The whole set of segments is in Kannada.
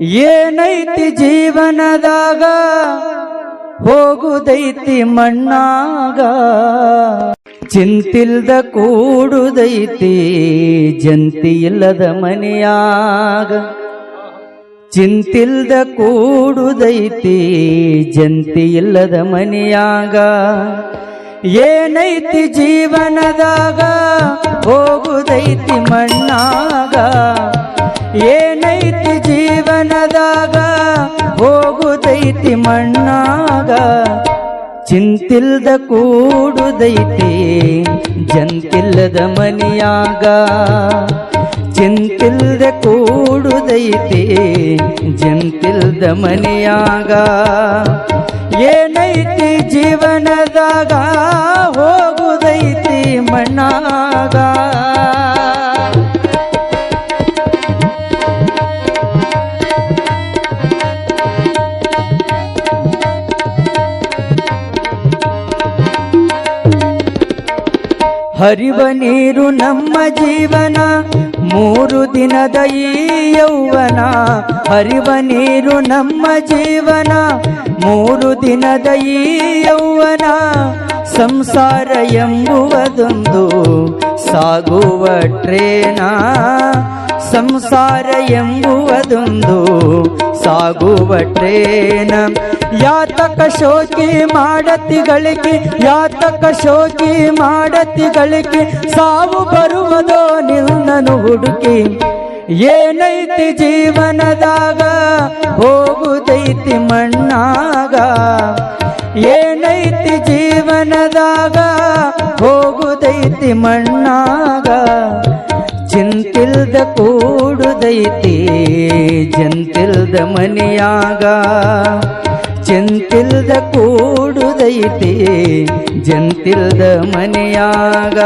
ಏನೈತಿ ಜೀವನದಾಗ? ಹೋಗುದೈತಿ ಮಣ್ಣಾಗ. ಚಿಂತಿಲ್ದ ಕೂಡುದೈತಿ ಜಂತಿ ಇಲ್ಲದ ಮನೆಯಾಗ. ಚಿಂತಿಲ್ದ ಕೂಡುದೈತಿ ಜಂತಿ ಇಲ್ಲದ ಮನೆಯಾಗ. ಏನೈತಿ ಜೀವನದಾಗ? ಹೋಗುದೈತಿ ಮಣ್ಣಾಗ. ಏನೈತಿ ಹೋಗುದೈತಿ ಮಣ್ಣಾಗ ಚಿಂತಿಲ್ದ ಕೂಡುದೈತಿ ಜಂತಿಲ್ಲದ ಮನಿಯಾಗ. ಚಿಂತಿಲ್ದ ಕೂಡುದೈತಿ ಜಂತಿಲ್ದ ಮನಿಯಾಗ. ಏನೈತಿ ಜೀವನದಾಗ ಹೋಗುದೈತಿ ಹರಿವ ನೀರು ನಮ್ಮ ಜೀವನ, ಮೂರು ದಿನದ ಈ ಯೌವನ. ಹರಿವ ನೀರು ನಮ್ಮ ಜೀವನ, ಮೂರು ದಿನದ ಈ ಯೌವನ. ಸಂಸಾರ ಎಂಬುವುದೊಂದು ಸಾಗುವ ಟ್ರೇನ. ಸಂಸಾರ ಎಂಬುವುದೊಂದು ಸಾಗುವ ಟ್ರೇನ ಯಾತಕ ಶೋಕಿ ಮಾಡತಿಗಳಿಗೆ, ಯಾತಕ ಶೋಕಿ ಮಾಡತಿಗಳಿಗೆ ಸಾವು ಬರುವುದೋ ನಿನ್ನನು ಹುಡುಕಿ. ಏನೈತಿ ಜೀವನದಾಗ? ಹೋಗುದೈತಿ ಮಣ್ಣಾಗ. ಏನೈತಿ ಜೀವನದಾಗ? ಹೋಗುದೈತಿ ಮಣ್ಣಾಗ. ಕೂಡುದೈತಿ ಜಂತಿಲ್ದ ಮನೆಯಾಗ ಚಿಂತಿಲ್ದ ಕೂಡುದೈತಿ ಜಂತಿಲ್ದ ಮನೆಯಾಗ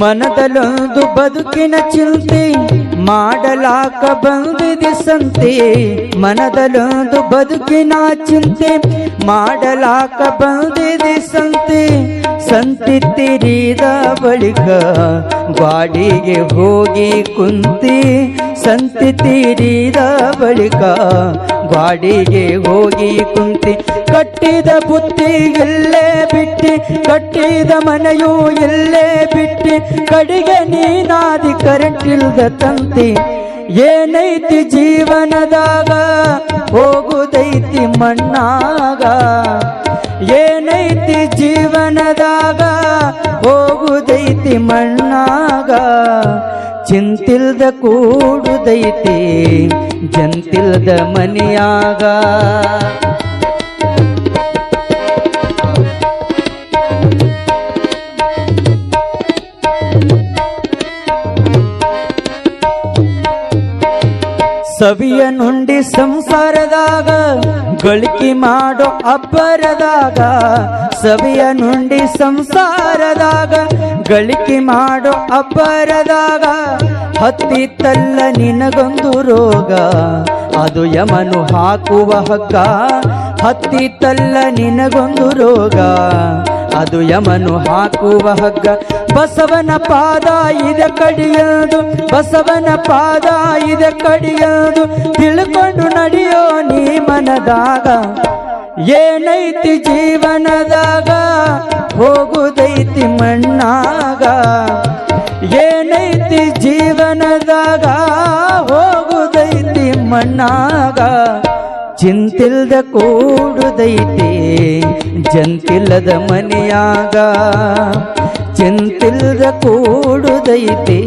ಮನದಲ್ಲೊಂದು ಬದುಕಿನ ಚಿಂತೆ ಮಾಡಲಾಕ ಬಂದಿದೆ ಸಂತೆ, ಮನದಲ್ಲೊಂದು ಬದುಕಿನ ಚಿಂತೆ. ಮಾಡಲಾಕ ಬಂದಿದೆ ಸಂತೆ, ಸಂತಿ ತಿರಿದ ಬಳಿಕ ಗಾಡಿಗೆ ಹೋಗಿ ಕುಂತಿ. ಸಂತಿ ತೀರಿದ ಬಳಿಕ ಗಾಡಿಗೆ ಹೋಗಿ ಕುಂತಿ. ಕಟ್ಟಿದ ಬುತ್ತಿ ಇಲ್ಲೇ ಬಿಟ್ಟಿ ಕಟ್ಟಿದ ಮನೆಯೂ ಇಲ್ಲೇ ಬಿಟ್ಟಿ ಕಡೆಗೆ ನೀನಾದಿ ಕರೆಂಟ್ ಇಲ್ದ ತಂತಿ ಏನೈತಿ ಜೀವನದಾಗ ಹೋಗುದೈತಿ ಮಣ್ಣಾಗ ಏನೈತಿ ಜೀವನದಾಗ ಹೋಗುದೈತಿ ಮಣ್ಣಾಗ ಚಿಂತಿಲ್ದ ಕೂಡುದೈತಿ ಜಂತಿಲ್ದ ಮನೆಯಾಗ ಸವಿಯ ನುಂಡಿ ಸಂಸಾರದಾಗ, ಗಳಿಕೆ ಮಾಡೋ ಅಬ್ಬರದಾಗ ಸವಿಯ ನುಂಡಿ ಸಂಸಾರದಾಗ, ಗಳಿಕೆ ಮಾಡೋ ಅಬ್ಬರದಾಗ ಹತ್ತಿತ್ತಲ್ಲ ನಿನಗೊಂದು ರೋಗ, ಅದು ಯಮನು ಹಾಕುವ ಹಗ್ಗ ಹತ್ತಿತ್ತಲ್ಲ ನಿನಗೊಂದು ರೋಗ. ಅದು ಯಮನು ಹಾಕುವ ಹಗ್ಗ. ಬಸವನ ಪಾದ ಇದೆ ಕಡಿಯದು. ಬಸವನ ಪಾದ ಇದೆ ಕಡಿಯದು. ತಿಳ್ಕೊಂಡು ನಡೆಯೋ ನೀ ಮನದಾಗ. ಏನೈತಿ ಜೀವನದಾಗ? ಹೋಗುದೈತಿ ಮಣ್ಣಾಗ. ಏನೈತಿ ಜೀವನದಾಗ? ಹೋಗುದೈತಿ ಮಣ್ಣಾಗ. ಚಿಂತಿಲ್ದ ಕೂಡುದೈತಿ ಜಂತಿಲ್ಲದ ಮನೆಯಾಗ, ಜಂತಿಲ್ಲದ ಕೂಡುದೈತೆ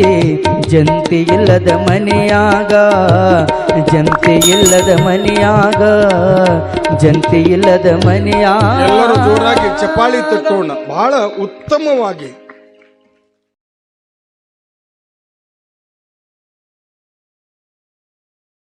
ಜಂತಿ ಇಲ್ಲದ ಮನೆಯಾಗ ಜಂತಿ ಇಲ್ಲದ ಮನೆಯಾಗ ಜಂತಿ ಇಲ್ಲದ ಎಲ್ಲರೂ ಮನೆಯಾಗ ಜೋರಾಗಿ ಚಪಾಳಿ ತಟ್ಟೋಣ. ಬಹಳ ಉತ್ತಮವಾಗಿ.